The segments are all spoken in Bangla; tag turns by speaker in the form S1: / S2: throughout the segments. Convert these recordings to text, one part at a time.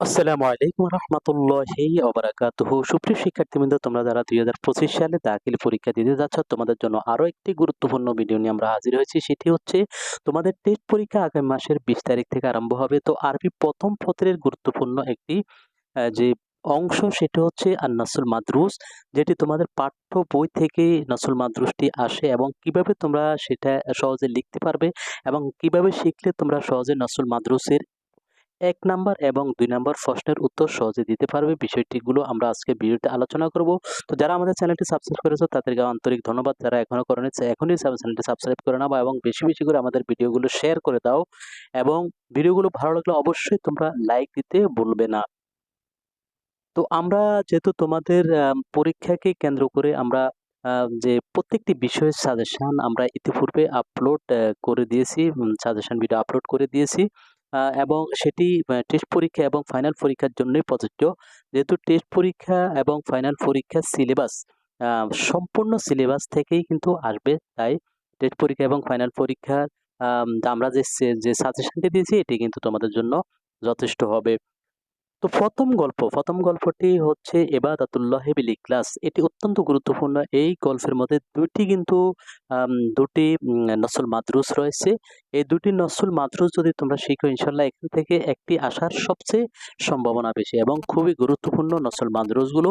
S1: আসসালামু আলাইকুম রহমতুল্লাহি ওবারাকাতুহ। সুপ্রিয় শিক্ষার্থীবৃন্দ, তোমরা যারা দুই হাজার পঁচিশ সালে দাখিল পরীক্ষা দিতে যাচ্ছ, তোমাদের জন্য আরও একটি গুরুত্বপূর্ণ ভিডিও নিয়ে আমরা হাজির হয়েছি। সেটি হচ্ছে, তোমাদের টেস্ট পরীক্ষা আগামী মাসের বিশ তারিখ থেকে আরম্ভ হবে। তো আরবি প্রথম পত্রের গুরুত্বপূর্ণ একটি যে অংশ, সেটা হচ্ছে আর নাসুল মাদ্রুস, যেটি তোমাদের পাঠ্য বই থেকে নাসুল মাদ্রুসটি আসে এবং কীভাবে তোমরা সেটা সহজে লিখতে পারবে এবং কীভাবে শিখলে তোমরা সহজে নাসুল মাদ্রুসের এক নাম্বার এবং দুই নাম্বার প্রশ্নের উত্তর সহজে দিতে পারবে। বিষয়টিগুলো আমরা আজকে ভিডিওতে আলোচনা করব। তো যারা আমাদের চ্যানেলটি সাবস্ক্রাইব করেছ, তাদেরকে আন্তরিক ধন্যবাদ। যারা এখনও করেনি এখনই চ্যানেলটি সাবস্ক্রাইব করে নাও এবং বেশি বেশি করে আমাদের ভিডিওগুলো শেয়ার করে দাও এবং ভিডিওগুলো ভালো লাগলে অবশ্যই তোমরা লাইক দিতে ভুলবে না। তো আমরা যেহেতু তোমাদের পরীক্ষাকে কেন্দ্র করে আমরা যে প্রত্যেকটি বিষয়ের সাজেশন আমরা ইতিপূর্বে আপলোড করে দিয়েছি সাজেশন ভিডিও আপলোড করে দিয়েছি। এবং সেটি টেস্ট পরীক্ষা এবং ফাইনাল পরীক্ষার জন্যই প্রযোজ্য। যেহেতু টেস্ট পরীক্ষা এবং ফাইনাল পরীক্ষার সিলেবাস সম্পূর্ণ সিলেবাস থেকেই কিন্তু আসবে। তাই টেস্ট পরীক্ষা এবং ফাইনাল পরীক্ষার আমরা যে যে সাজেশনটি দিয়েছি, এটি কিন্তু তোমাদের জন্য যথেষ্ট হবে। তো প্রথম গল্প, প্রথম গল্পটি হচ্ছে এবাদাতুল্লাহ বিল ইখলাস। এটি অত্যন্ত গুরুত্বপূর্ণ। এই গল্পের মধ্যে দুটি কিন্তু দুটি নসল মাদ্রুস রয়েছে। এই দুটি নসল মাদ্রুস যদি তোমরা শিখো ইনশাল্লাহ এখান থেকে একটি আসার সবচেয়ে সম্ভাবনা বেশি এবং খুবই গুরুত্বপূর্ণ নসল মাদ্রুসগুলো।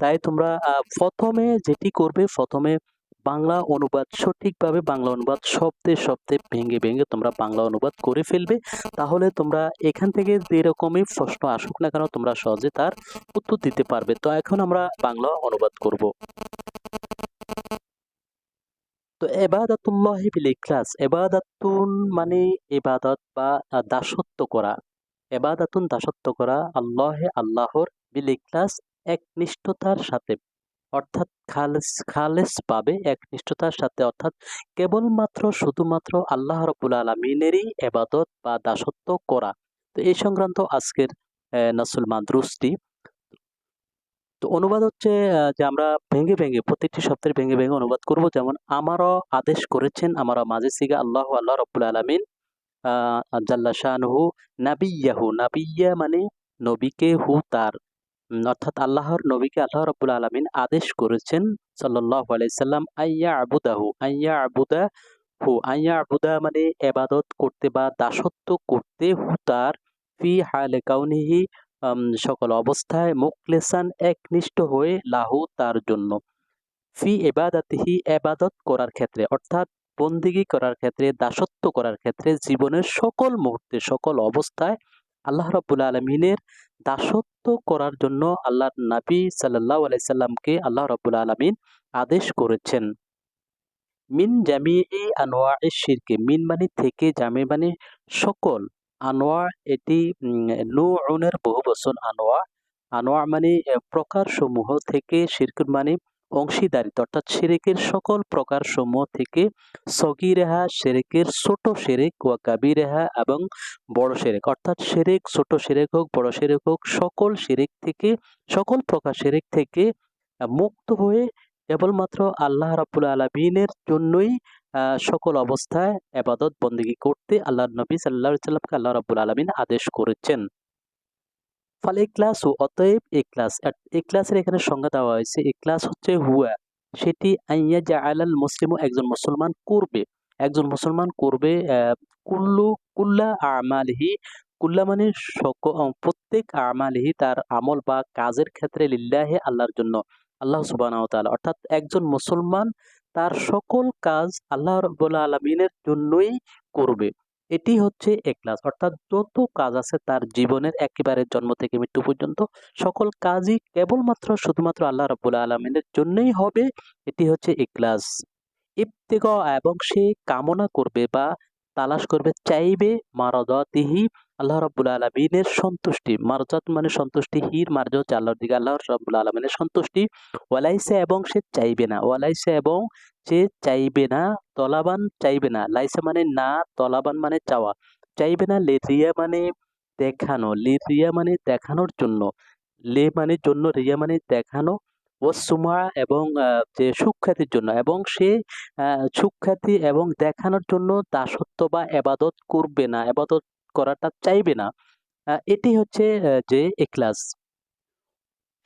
S1: তাই তোমরা প্রথমে যেটি করবে, প্রথমে বাংলা অনুবাদ, সঠিকভাবে বাংলা অনুবাদ শব্দে শব্দে ভেঙে ভেঙে তোমরা বাংলা অনুবাদ করে ফেলবে। তাহলে তোমরা এখান থেকে যেরকমই প্রশ্ন আসুক না কেন, তোমরা সহজে তার উত্তর দিতে পারবে। তো এখন আমরা বাংলা অনুবাদ করব। তো এবাদাতুল্লাহ ইখলাস, এবাদাতুন মানে ইবাদত বা দাসত্ব করা। এবাদাতুন দাসত্ব করা আল্লাহে আল্লাহর বিল ইখলাস, একনিষ্ঠতার সাথে। অর্থাৎ খালেস খালেস পাবে একনিষ্ঠতার সাথে। অর্থাৎ কেবলমাত্র, শুধুমাত্র আল্লাহ রবুল আলমিনেরই এবাদত বা দাসত্ব করা। তো এই সংক্রান্ত আজকের নাসুল মাদ্রুসটি। তো অনুবাদ হচ্ছে যে আমরা ভেঙে ভেঙে প্রত্যেকটি শব্দের ভেঙে ভেঙে অনুবাদ করব। যেমন, আমারও আদেশ করেছেন, আমারও মাঝে সিগা আল্লাহ আল্লাহ রব্বুল আলমিন জাল্লা শাহনহু নাবিয়াহু। নাবিয়া মানে নবীকে হু তার। অর্থাৎ আল্লাহর নবীকে আল্লাহ রব্বুল আলমিন আদেশ করেছেন সাল্লাহ আলাইসাল্লাম আইয়া আবুদাহু আইয়া আবুদা হু আইয়া আবুদা মানে এবাদত করতে বা দাসত্ব করতে হু তার ফি হালে কাউনিহি সকল অবস্থায় মুখলেসান একনিষ্ঠ হয়ে লাহু তার জন্য। ফি এবাদাতিহি এবাদত করার ক্ষেত্রে, অর্থাৎ বন্দিগি করার ক্ষেত্রে, দাসত্ব করার ক্ষেত্রে জীবনের সকল মুহূর্তে, সকল অবস্থায় আল্লাহ রাব্বুল আলমিনের দাসত্ব করার জন্য আল্লাহর নাবী সাল্লাহ আলাইসাল্লামকে আল্লাহ রবুল আলমিন আদেশ করেছেন। মিন জামি আনোয়া শিরকে, মিন মানে থেকে জামি মানি সকল। আনোয়া এটি নুনের বহু বছর আনোয়া আনোয়া মানে প্রকার সমূহ থেকে শিরকুর মানে অংশীদারিত্ব, অর্থাৎ সেরেকের সকল প্রকার সমূহ থেকে সগিরেহা সেরেকের ছোট সেরেক ওয়া কাবিরেহা এবং বড় সেরেক। অর্থাৎ সেরেক, ছোট সেরেক হোক, বড় সেরেক হোক, সকল সেরেক থেকে, সকল প্রকার সেরেক থেকে মুক্ত হয়ে কেবলমাত্র আল্লাহ রাব্বুল আলমিনের জন্যই সকল অবস্থায় আবাদত বন্দিগি করতে আল্লাহ নবী সাল্লাহ সাল্লামকে আল্লাহ রাব্বুল আলমিন আদেশ করেছেন। ফলে ক্লাস ও, অতএব এ ক্লাস এ ক্লাসের এখানে সংজ্ঞা দেওয়া হয়েছে এ ক্লাস হচ্ছে হুয়া। সেটি আইয়া জা আলাল মুসলিম একজন মুসলমান করবে। একজন মুসলমান করবে কুল্লু, কুল্লা আমালিহি। কুল্লা মানে সক- প্রত্যেক আমালিহি তার আমল বা কাজের ক্ষেত্রে লিল্লাহে আল্লাহর জন্য, আল্লাহ ওয়া অর্থাৎ একজন মুসলমান তার সকল কাজ আল্লাহ রাব্বুল আলামিনের জন্যই করবে। এটি হচ্ছে এখলাস অর্থাৎ যত কাজ আছে তার জীবনের একেবারে জন্ম থেকে মৃত্যু পর্যন্ত সকল কাজই কেবলমাত্র, শুধুমাত্র আল্লাহ রব্বুল আলমিনের জন্যই হবে, এটি হচ্ছে একলাস ইফতেক এবং সে কামনা করবে বা তালাশ করবে, চাইবে, মারদাতিহি আল্লাহ রাব্বুল আলমিনের সন্তুষ্টি, মারজাত মানে সন্তুষ্টি, হির, মার্জ আল্লাহর দিকে আল্লাহ রাব্বুল আলমিনের সন্তুষ্টি। ওয়ালাইসা এবং সে চাইবে না, ওয়ালাইসা এবং সে চাইবে না, তলাবান চাইবে না। লাইসা মানে না, তলাবান মানে চাওয়া। চাইবে না লে রিয়া মানে দেখানো লে রিয়া মানে দেখানোর জন্য। লে মানে জন্য, রিয়া মানে দেখানো। ও সুমা এবং যে সুখ্যাতির জন্য এবং সে সুখ্যাতি এবং দেখানোর জন্য দাসত্ব বা এবাদত করবে না। এবাদত করাটা চাইবে না। এটি হচ্ছে যে এক্লাস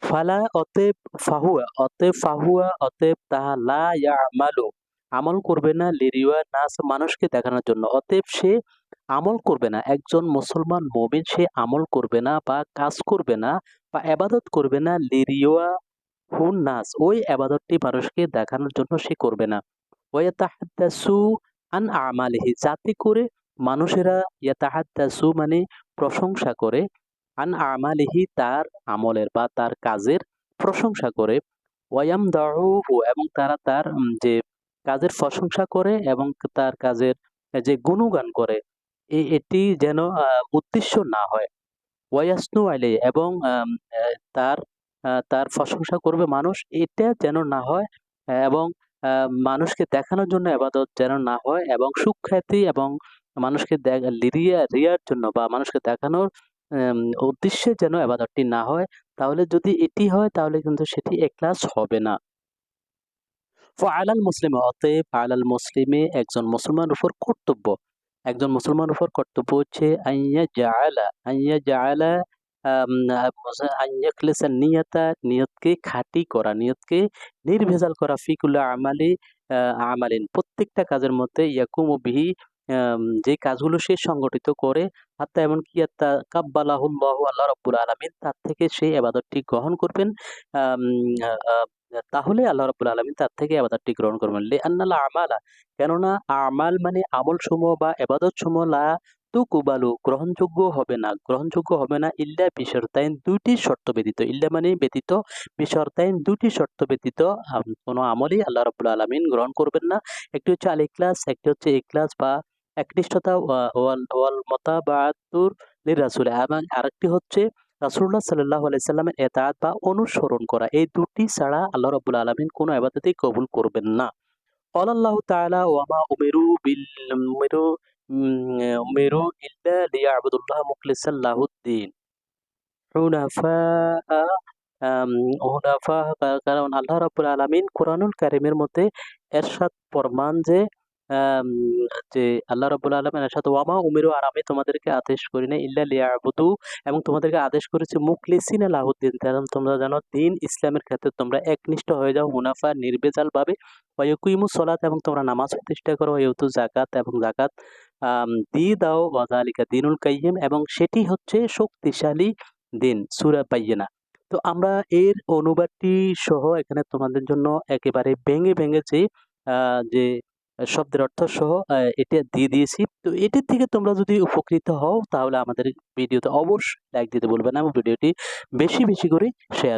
S1: ফালা অতএব ফাহুয়া অতএব ফাহুয়া, অতএব তাহা লা ইয়ামালু, আমল করবে না লিরিওয়া নাস মানুষকে দেখানোর জন্য। অতএব সে আমল করবে না। একজন মুসলমান মুমিন, সে আমল করবে না বা কাজ করবে না বা আবাদত করবে না লিরিওয়া হুন নাস। ওই আবাদতটি মানুষকে দেখানোর জন্য সে করবে না। ওয়াতাহাদ্দাসু আন আমালিহি, যাতে করে মানুষেরা ইয়াতাহাদ্দাসু মানে প্রশংসা করে, আন আমালিহি তার আমলের বা তার কাজের প্রশংসা করে। ওয়াম দাহু এবং তারা তার যে কাজের প্রশংসা করে এবং তার কাজের যে গুণগান করে এটি যেন উদ্দেশ্য না হয়। ওয়াসনু আলাই এবং তার তার প্রশংসা করবে মানুষ, এটা যেন না হয় এবং মানুষকে দেখানোর জন্য আবাদত যেন না হয় এবং সুখ্যাতি এবং মানুষকে দে- রিয়া রিয়ার জন্য বা মানুষকে দেখানোর উদ্দেশ্যে যেন আবাদতটি না হয় তাহলে যদি এটি হয় তাহলে কিন্তু সেটি এক্লাস হবে না। আলাল মুসলিম অতএব আলাল মুসলিমে একজন মুসলমান উপর কর্তব্য। একজন মুসলমান উপর কর্তব্য হচ্ছে আইয়া জাআলা আইয়া আম, নিয়তা নিয়তকে খাঁটি করা নিয়তকে নির্ভেজাল করা ফিকুল্লা আমালি আমালিন। প্রত্যেকটা কাজের মধ্যে ইয়াকুম বিহি যে কাজগুলো সে সংগঠিত করে হাত্তা এমনকি আত্তা কাব্বালাহুল্লাহ আল্লাহ রব্বুল আলমিন তার থেকে সেই আবাদতটি গ্রহণ করবেন। তাহলে আল্লাহ রাব্বুল আলামিন তার থেকে আবাদতটি গ্রহণ করবেন। লে আন্নাল আমালা, কেননা আমাল মানে আমল সমূহ বা এবাদত সমূহ লা তু কুবালু গ্রহণযোগ্য হবে না। গ্রহণযোগ্য হবে না ইল্লা বিশর্তাইন দুটি শর্ত ব্যতীত। ইল্লা মানে ব্যতীত, বিশর্তাইন দুটি শর্ত ব্যতীত কোনো আমলই আল্লাহ রাব্বুল আলামিন গ্রহণ করবেন না। একটি হচ্ছে আল একটি হচ্ছে ইখলাস বা একনিষ্ঠতা ওয়াল ওয়াল রাসুল এবং আরেকটি হচ্ছে রাসুল্লাহ সাল্লাহ আলাইসাল্লামের এতায়াত বা অনুসরণ করা। এই দুটি ছাড়া আল্লাহ রবুল আলমিন কোনো আবাদতেই কবুল করবেন না। তালা ওয়ামা উমেরু বিল, উমেরু উমেরু ইল্লা লিয়া আবদুল্লাহ কারণ আল্লাহ রাবুল আলমিন কোরআনুল কারিমের মধ্যে এরশাদ ফরমান যে যে আল্লাহ রাব্বুল আলামিন এরশাদ ওয়ামা উমিরু আর আমি তোমাদেরকে আদেশ করি না ইল্লা লিয়াবুদু এবং তোমাদেরকে আদেশ করেছি মুখলিসিন লাহুদ্দিন কারণ তোমরা জানো দিন ইসলামের ক্ষেত্রে তোমরা একনিষ্ঠ হয়ে যাও মুনাফা নির্বেজাল ভাবে ওয়াইকুইমু সলাত এবং তোমরা নামাজ প্রতিষ্ঠা করো ইউতু জাকাত এবং জাকাত দিয়ে দাও ওয়াজালিকা দিনুল কাইয়িম এবং সেটি হচ্ছে শক্তিশালী দিন সূরা বাইয়িনা তো আমরা এর অনুবাদটি সহ এখানে তোমাদের জন্য একেবারে ভেঙে ভেঙে যে আহ, যে শব্দের অর্থ সহ এটা দিয়ে দিয়েছি। তো এটির থেকে তোমরা যদি উপকৃত হও, তাহলে আমাদের ভিডিওতে অবশ্যই লাইক দিতে বলবে না এবং ভিডিওটি বেশি বেশি করে শেয়ার